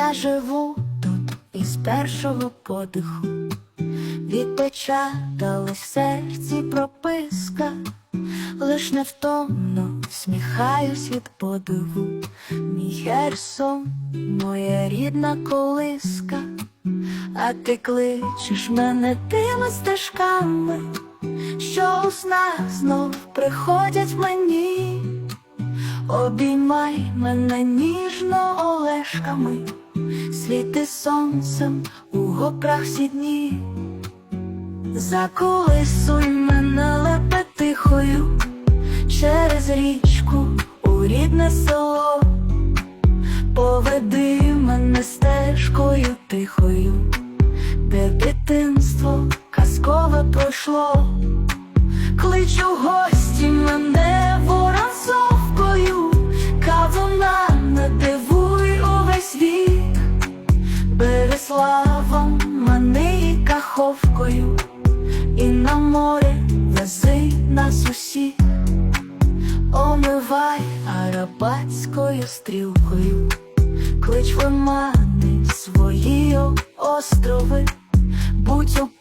Я живу тут із першого подиху, відпечаталась в серці прописка, лиш невтомно сміхаюсь від подиву, мій Херсон, моя рідна колиска, а ти кличеш мене тими стежками, що у снах знов приходять мені. Обіймай мене ніжно олешками, світи сонцем у гопрах всі дні, заколисуй мене лепетихою через річку у рідне село, поведи мене стежкою тихою, де дитинство казкове пройшло. Кличу в Береславом мани каховкою, і на море вези нас усі, омивай арабатською стрілкою, клич лимани свої острови, будь у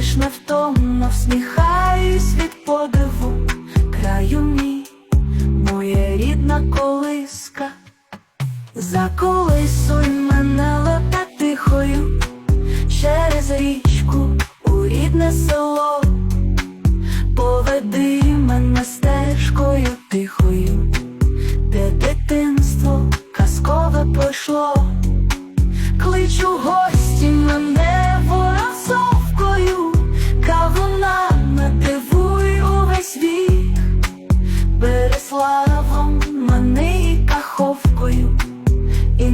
лиш невтомно всміхаюсь від подиву, краю мій, моя рідна колиска. Заколисуй мене тихою. Через річку у рідне село,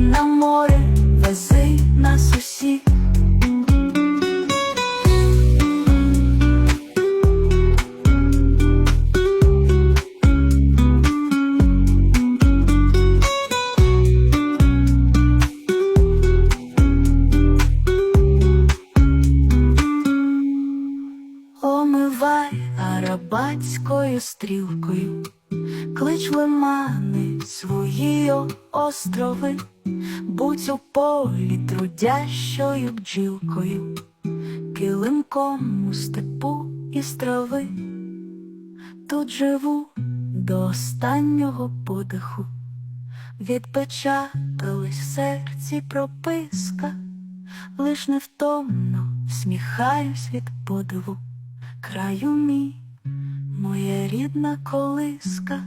на море вези нас усіх. Арабатською стрілкою, клич лимани свої острови, будь у полі трудящою бджілкою, килимком у степу із трави, тут живу до останнього подиху, відпечаталась в серці прописка, лиш невтомно всміхаюсь від подиву, краю мій, моя рідна колиска.